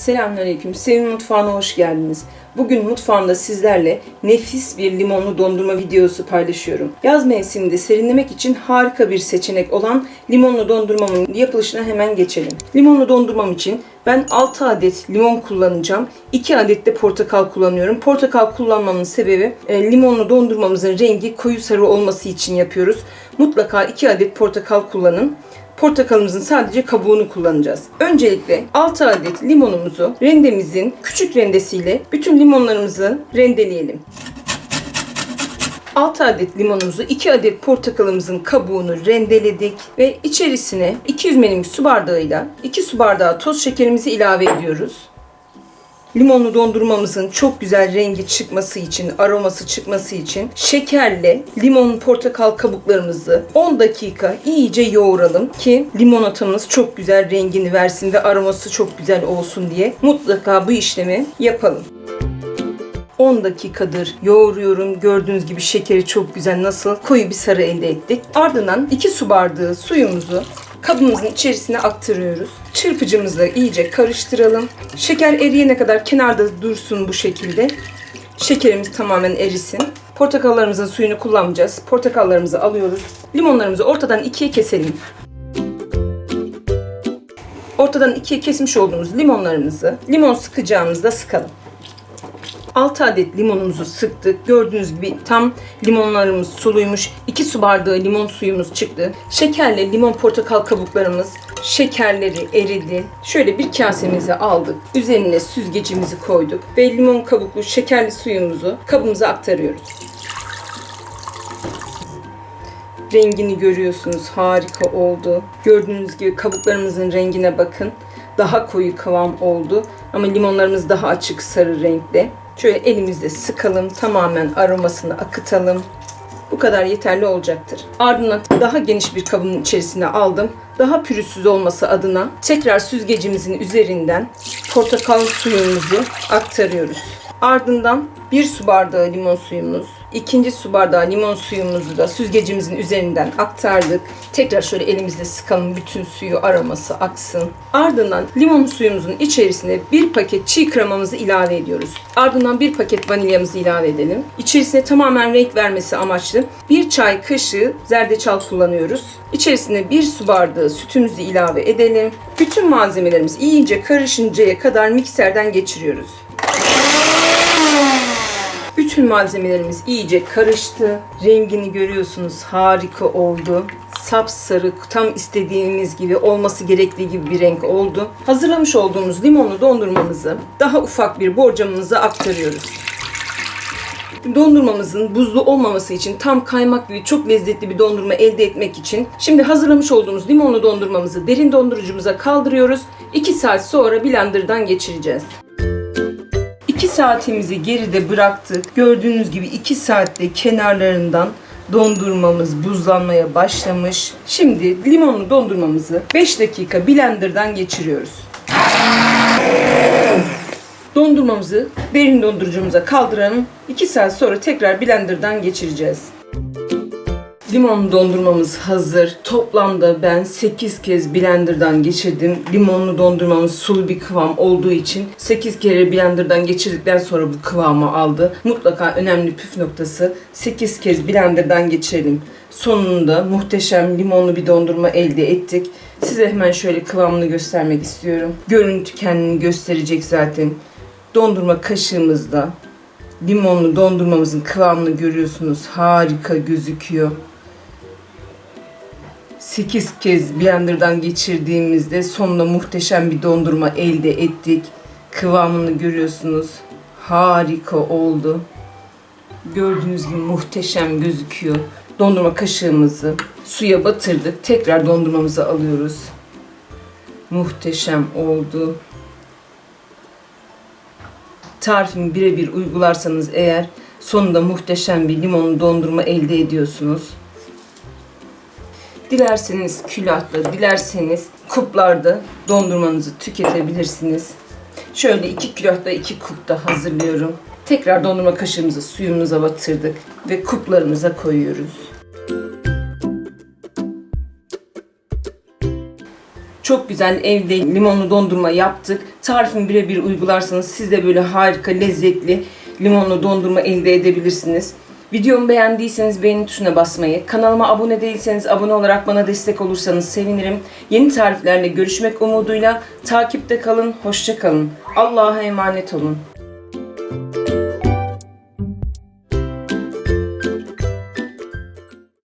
Selamünaleyküm. Sevin mutfağına hoş geldiniz. Bugün mutfağımda sizlerle nefis bir limonlu dondurma videosu paylaşıyorum. Yaz mevsiminde serinlemek için harika bir seçenek olan limonlu dondurmamın yapılışına hemen geçelim. Limonlu dondurmam için ben 6 adet limon kullanacağım. 2 adet de portakal kullanıyorum. Portakal kullanmamın sebebi e, limonlu dondurmamızın rengi koyu sarı olması için yapıyoruz. Mutlaka 2 adet portakal kullanın. Portakalımızın sadece kabuğunu kullanacağız. Öncelikle 6 adet limonumuzu rendemizin küçük rendesiyle bütün limonlarımızı rendeleyelim. 6 adet limonumuzu 2 adet portakalımızın kabuğunu rendeledik ve içerisine 200 ml su bardağıyla 2 su bardağı toz şekerimizi ilave ediyoruz. Limonlu dondurmamızın çok güzel rengi çıkması için, aroması çıkması için şekerle limon portakal kabuklarımızı 10 dakika iyice yoğuralım ki limonatamız çok güzel rengini versin ve aroması çok güzel olsun diye mutlaka bu işlemi yapalım. 10 dakikadır yoğuruyorum. Gördüğünüz gibi şekeri çok güzel nasıl koyu bir sarı elde ettik. Ardından 2 su bardağı suyumuzu kabımızın içerisine aktarıyoruz. Çırpıcımızla iyice karıştıralım. Şeker eriyene kadar kenarda dursun bu şekilde. Şekerimiz tamamen erisin. Portakallarımızın suyunu kullanmayacağız. Portakallarımızı alıyoruz. Limonlarımızı ortadan ikiye keselim. Ortadan ikiye kesmiş olduğumuz limonlarımızı limon sıkacağımızda sıkalım. 6 adet limonumuzu sıktık. Gördüğünüz gibi tam limonlarımız suluymuş. 2 su bardağı limon suyumuz çıktı. Şekerle limon portakal kabuklarımız şekerleri eridi. Şöyle bir kasemize aldık. Üzerine süzgecimizi koyduk ve limon kabuklu şekerli suyumuzu kabımıza aktarıyoruz. Rengini görüyorsunuz. Harika oldu. Gördüğünüz gibi kabuklarımızın rengine bakın. Daha koyu kıvam oldu. Ama limonlarımız daha açık sarı renkte. Şöyle elimizde sıkalım. Tamamen aromasını akıtalım. Bu kadar yeterli olacaktır. Ardından daha geniş bir kabın içerisine aldım. Daha pürüzsüz olması adına tekrar süzgecimizin üzerinden portakal suyumuzu aktarıyoruz. Ardından bir su bardağı limon suyumuz, ikinci su bardağı limon suyumuzu da süzgecimizin üzerinden aktardık. Tekrar şöyle elimizle sıkalım bütün suyu aroması aksın. Ardından limon suyumuzun içerisine bir paket çiğ kremamızı ilave ediyoruz. Ardından bir paket vanilyamızı ilave edelim. İçerisine tamamen renk vermesi amaçlı bir çay kaşığı zerdeçal kullanıyoruz. İçerisine bir su bardağı sütümüzü ilave edelim. Bütün malzemelerimiz iyice karışıncaya kadar mikserden geçiriyoruz. Bütün malzemelerimiz iyice karıştı. Rengini görüyorsunuz harika oldu. Sapsarı tam istediğimiz gibi olması gerektiği gibi bir renk oldu. Hazırlamış olduğumuz limonlu dondurmamızı daha ufak bir borcamımıza aktarıyoruz. Dondurmamızın buzlu olmaması için tam kaymak gibi çok lezzetli bir dondurma elde etmek için şimdi hazırlamış olduğumuz limonlu dondurmamızı derin dondurucumuza kaldırıyoruz. 2 saat sonra blenderdan geçireceğiz. 2 saatimizi geride bıraktık. Gördüğünüz gibi 2 saatte kenarlarından dondurmamız buzlanmaya başlamış. Şimdi limonlu dondurmamızı 5 dakika blenderdan geçiriyoruz. Dondurmamızı derin dondurucumuza kaldıralım. 2 saat sonra tekrar blenderdan geçireceğiz. Limonlu dondurmamız hazır. Toplamda ben 8 kez blenderdan geçirdim. Limonlu dondurmamız sulu bir kıvam olduğu için 8 kere blenderdan geçirdikten sonra bu kıvamı aldı. Mutlaka önemli püf noktası 8 kez blenderdan geçirelim. Sonunda muhteşem limonlu bir dondurma elde ettik. Size hemen şöyle kıvamını göstermek istiyorum. Görüntü kendini gösterecek zaten. Dondurma kaşığımızda limonlu dondurmamızın kıvamını görüyorsunuz. Harika gözüküyor. 8 kez blenderdan geçirdiğimizde sonunda muhteşem bir dondurma elde ettik. Kıvamını görüyorsunuz. Harika oldu. Gördüğünüz gibi muhteşem gözüküyor. Dondurma kaşığımızı suya batırdık. Tekrar dondurmamızı alıyoruz. Muhteşem oldu. Tarifimi birebir uygularsanız eğer sonunda muhteşem bir limonlu dondurma elde ediyorsunuz. Dilerseniz külahta, dilerseniz kuplarda dondurmanızı tüketebilirsiniz. Şöyle iki külahta iki kup da hazırlıyorum. Tekrar dondurma kaşığımızı suyumuza batırdık ve kuplarımıza koyuyoruz. Çok güzel evde limonlu dondurma yaptık. Tarifimi birebir uygularsanız siz de böyle harika, lezzetli limonlu dondurma elde edebilirsiniz. Videomu beğendiyseniz beğeni tuşuna basmayı, kanalıma abone değilseniz abone olarak bana destek olursanız sevinirim. Yeni tariflerle görüşmek umuduyla takipte kalın, hoşça kalın. Allah'a emanet olun.